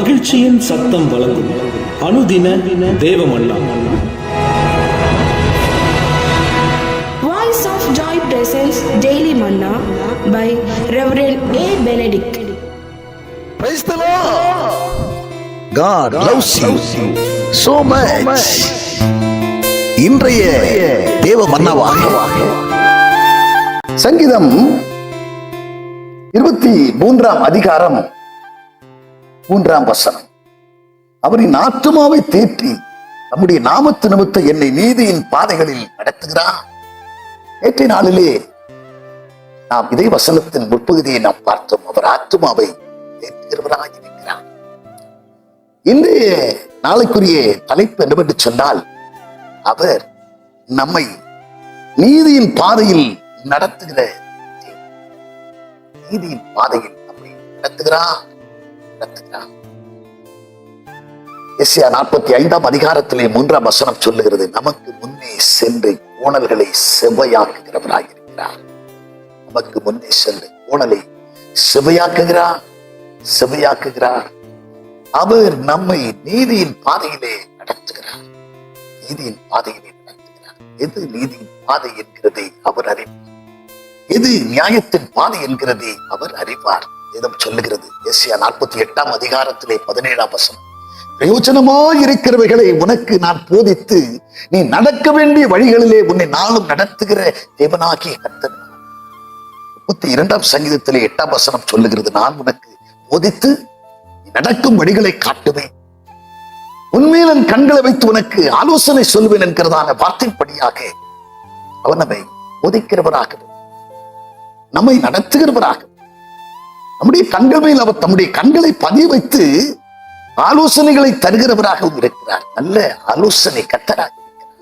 மகிழ்ச்சியின் சத்தம் வழங்கும் அனுதின தேவமல்லா Voice of Joy presents Daily Manna by Reverend A. Benedict. Praise the Lord. God loves you so much. இன்றைய தேவ மன்னவாக சங்கீதம் இருபத்தி மூன்றாம் அதிகாரம் மூன்றாம் வசனம். அவரின் ஆத்துமாவை தேற்றி நம்முடைய நாமத்து நிமித்த என்னை நீதியின் பாதைகளில் நடத்துகிறார். நேற்றைய நாளிலே நாம் இதே வசனத்தின் முற்பகுதியை நாம் பார்த்தோம். அவர் ஆத்துமாவை தேற்றுகிறவராக இருக்கிறார். இன்றைய நாளைக்குரிய தலைப்பு என்னவென்று சொன்னால் அவர் நம்மை நீதியின் பாதையில் நடத்துகிற நீதியின் பாதையில் நம்மை நடத்துகிறார். எஸ்யா நாற்பத்தி ஐந்தாம் அதிகாரத்திலே மூன்றாம் வசனம் சொல்லுகிறது நமக்கு முன்னே சென்று கோணல்களை செவ்வையாக்குகிறவராக இருக்கிறார் நமக்கு முன்னே சென்று கோணலை செவ்வையாக்குகிறார் செவ்வையாக்குகிறார். அவர் நம்மை நீதியின் பாதையிலே நடத்துகிறார். நீதியின் பாதையிலே நடத்துகிறார். எது நீதியின் பாதை என்கிறதை அவர் அறிவார். எது நியாயத்தின் பாதை என்கிறதை அவர் அறிவார். வேதம் சொல்லுகிறது. எஸ்யா நாற்பத்தி எட்டாம் அதிகாரத்திலே பதினேழாம் வசனம். பிரயோஜனமா இருக்கிறவைகளை உனக்கு நான் போதித்து நீ நடக்க வேண்டிய வழிகளிலே உன்னை நாளும் நடத்துகிற தேவனாகிய கர்த்தன் முப்பத்தி இரண்டாம் சங்கீதத்திலே எட்டாம் வசனம் சொல்லுகிறது நான் உனக்கு போதித்து நீ நடக்கும் வழிகளை காட்டுவேன். உண்மையிலன் கண்களை வைத்து உனக்கு ஆலோசனை சொல்வேன் என்கிறதான வார்த்தைப்படியாக அவன் நம்மை போதிக்கிறவராகவும் நம்மை நடத்துகிறவராகவும் நம்முடைய கண்கள் மேல் அவர் தம்முடைய கண்களை பதிய வைத்து ஆலோசனைகளை தருகிறவராகவும் இருக்கிறார். நல்ல ஆலோசனை கத்தராக இருக்கிறார்.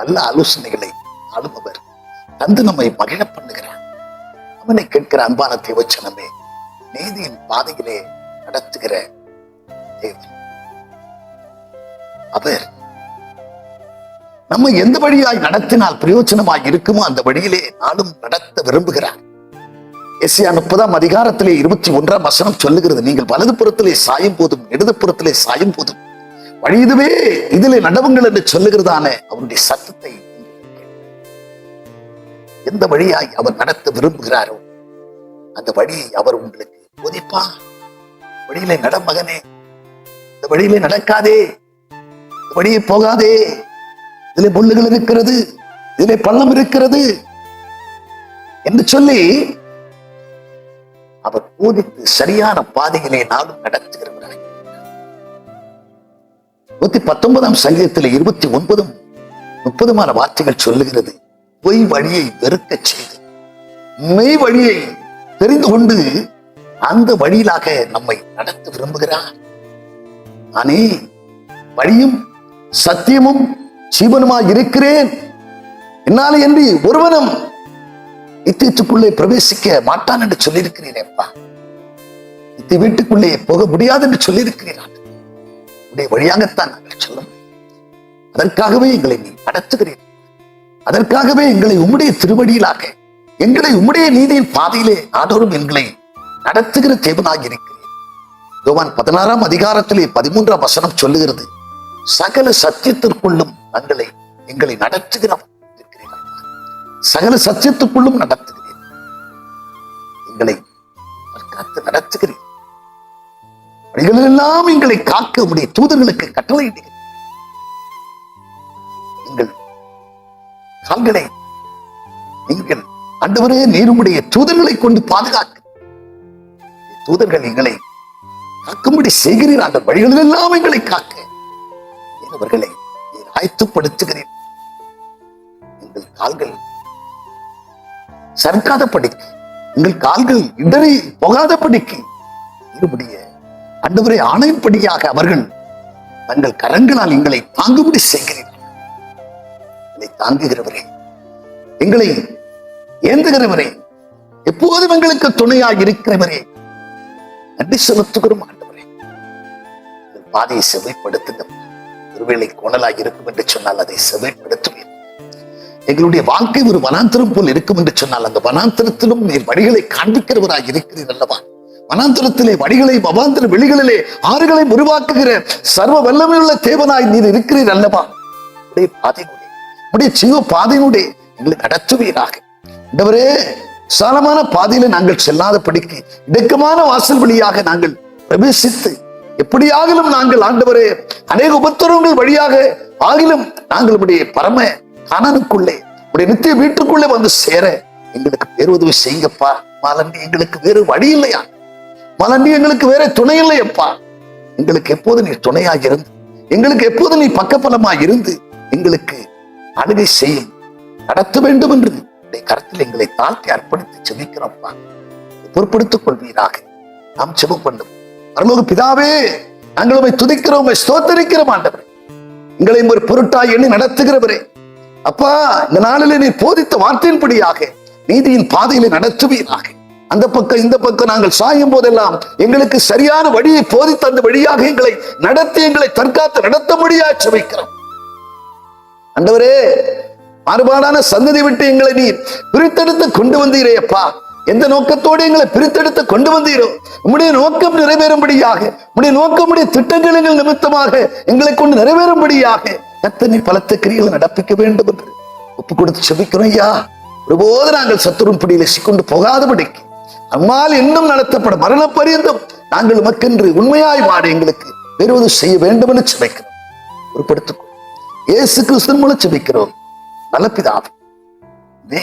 நல்ல ஆலோசனைகளை ஆளுபவர் தந்து நம்மை மகிழ பண்ணுகிறார். அவனை கேட்கிற அன்பான தேவச்சனமே நீதியின் பாதையிலே நடத்துகிற தேவன். அவர் நம்ம எந்த வழியாய் நடத்தினால் பிரயோஜனமாய் இருக்குமோ அந்த வழியிலே நானும் நடத்த விரும்புகிறார். எஸ்யா முப்பதாம் அதிகாரத்திலே இருபத்தி ஒன்றாம் வசனம் சொல்லுகிறது. நீங்கள் வலது புறத்திலே சாயும் போதும் இடது புறத்திலே சாயும் போதும். வழி இதுவே இதிலே நடவுங்கள் என்று சொல்லுகிறதான அவருடைய சத்தத்தை எந்த வழியாய் அவர் நடத்த விரும்புகிறாரோ அந்த வழியை அவர் உங்களுக்கு போதிப்பா. வழியிலே நட மகனே இந்த வழியிலே நடக்காதே இந்த வழியே போகாதே. இதிலே முள்ளுகள் இருக்கிறது இதிலே பள்ளம் இருக்கிறது என்று சொல்லி போதித்து சரியான பாதையிலே நாளும் நடத்துகிறவராய் நூத்தி பத்தொன்பதாம் சங்கீதத்தில் இருபத்தி ஒன்பதும் முப்பதுமான வார்த்தைகள் சொல்லுகிறது. பொய் வழியை வெறுக்க செய்து மெய் வழியை தெரிந்து கொண்டு அந்த வழியிலாக நம்மை நடத்த விரும்புகிறார். நானே வழியும் சத்தியமும் ஜீவனுமாய் இருக்கிறேன். என்னாலே என்று ஒருவனும் நித்தியத்துக்குள்ளே பிரவேசிக்க மாட்டான் என்று சொல்லியிருக்கிறீரேப்பா நித்திய வீட்டுக்குள்ளே போக முடியாது என்று சொல்லியிருக்கிறீர் உடைய வழியாகத்தான் நாங்கள் சொல்லும். அதற்காகவே எங்களை நீ நடத்துகிறீர் அதற்காகவே எங்களை உம்முடைய திருவடியிலாக எங்களை உம்முடைய நீதியின் பாதையிலே நாடோறும் எங்களை நடத்துகிற தேவனாக இருக்கிறேன் யோவான் பதினாறாம் அதிகாரத்திலே பதிமூன்றாம் வசனம் சொல்லுகிறது சகல சத்தியத்திற்குள்ளும் தங்களை எங்களை நடத்துகிறோம் சகல சத்தியத்துக்குள்ளும் நடத்துகிறீர் எங்களை காத்து நடத்துகிறீர். வழிகளெல்லாம் எங்களை காக்க உடைய தூதர்களுக்கு கட்டளையிடுகிறேன் எங்கள் கால்களை நீங்கள் அண்டவரே நீருமுடைய தூதர்களை கொண்டு பாதுகாக்க. தூதர்கள் எங்களை காக்கும்படி செய்கிறீர். அந்த வழிகளிலெல்லாம் எங்களை காக்க. அவர்களை நீர் எங்கள் கால்கள் சறுக்காத படிக்கு. எங்கள் கால்கள் இடறி போகாத படிக்கு இருபடிய அண்டவரை ஆணைப்படியாக அவர்கள் தங்கள் கரங்களால் எங்களை தாங்கும்படி செய்கிறீர்கள். எங்களை தாங்குகிறவரே எங்களை ஏந்துகிறவரே எப்போதும் எங்களுக்கு துணையாக இருக்கிறவரே நன்றி செலுத்துகிறோம் ஆண்டவரே. பாதையை செவைப்படுத்துங்க ஒருவேளை கோணலாக இருக்கும் என்று சொன்னால் அதை செவைப்படுத்த எங்களுடைய வாழ்க்கை ஒரு வனாந்திரம் போல் இருக்கும் என்று சொன்னால் அந்த வனாந்திரத்திலும் நீர் வழிகளை காண்பிக்கிறவராக இருக்கிறீர் அல்லவா? வனாந்திரத்திலே வழிகளை அவாந்திர வெளிகளிலே ஆறுகளை உருவாக்குகிற சர்வ வல்லமையுள்ள தேவனாய் நீர் இருக்கிறீர் அல்லவா? உடைய பாதையினுடைய உடைய ஜீவ பாதையினுடைய எங்களை நடத்துவீராக. ஆண்டவரே விசாலமான பாதையில நாங்கள் செல்லாதபடிக்கு இடுக்கமான வாசல் வழியாக நாங்கள் பிரவேசித்து எப்படியாகிலும் நாங்கள் ஆண்டவரே அநேக உபத்திரவங்கள் வழியாக ஆகிலும் நாங்கள் உடைய பரம கணனுக்குள்ளே உடைய நித்திய வீட்டுக்குள்ளே வந்து சேர எங்களுக்கு வேறு உதவி செய்யுங்கப்பா. மலண்டி எங்களுக்கு வேறு வழி இல்லையா? மலண்டி எங்களுக்கு வேற துணை இல்லையப்பா. எங்களுக்கு எப்போது நீ துணையாக இருந்து எங்களுக்கு எப்போது நீ பக்கபலமாக இருந்து எங்களுக்கு அழுகை செய்யும் நடத்த வேண்டும் என்று உடைய கருத்தில் எங்களை தாழ்த்தி அர்ப்பணித்து செபிக்கிறோம்ப்பா. பொறுப்படுத்திக் கொள்வீராக. நாம் செபம் பண்ணும் பரலோக பிதாவே நாங்கள் உண்மை துதிக்கிறோம் உம்மை ஸ்தோத்தரிக்கிறோம் ஆண்டவரே. எங்களை ஒரு பொருட்டாய் எண்ணி நடத்துகிறவரே. அப்பா இந்த நாளிலே நீ போதித்த வார்த்தையின்படியாக நீதியின் பாதையில நடத்துவீராக. அந்த பக்கம் இந்த பக்கம் நாங்கள் சாயும் போதெல்லாம் எங்களுக்கு சரியான வழியை போதித்த அந்த வழியாக எங்களை நடத்தி எங்களை தற்காத்து நடத்த முடியா அண்டவரே மாறுபாடான சந்ததி விட்டு எங்களை நீ பிரித்தெடுத்து கொண்டு வந்தீரே அப்பா. எந்த நோக்கத்தோடு எங்களை பிரித்தெடுத்து கொண்டு வந்தீரோ உம்முடைய நோக்கம் நிறைவேறும்படியாக உம்முடைய நோக்கமுடைய திட்டங்கள் எங்கள் நிமித்தமாக எங்களை கொண்டு நிறைவேறும்படியாக எத்தனை பலத்த கிரிகளை நடப்பிக்க வேண்டும் என்று ஒப்பு கொடுத்து செபிக்கிறோம் ஐயா. ஒருபோது நாங்கள் சத்துரும் பிடியில சிக்கொண்டு போகாதபடிக்கு நம்மால் இன்னும் நடத்தப்பட மரண பரியந்தம் நாங்கள் உமக்கென்று உண்மையாய் மாட எங்களுக்கு பெறுவது செய்ய வேண்டும் என்று செபிக்கிறோம். பொறுப்படுத்திக் இயேசு கிறிஸ்தன் மூலம் செபிக்கிறோம். நல்ல பிதாவே.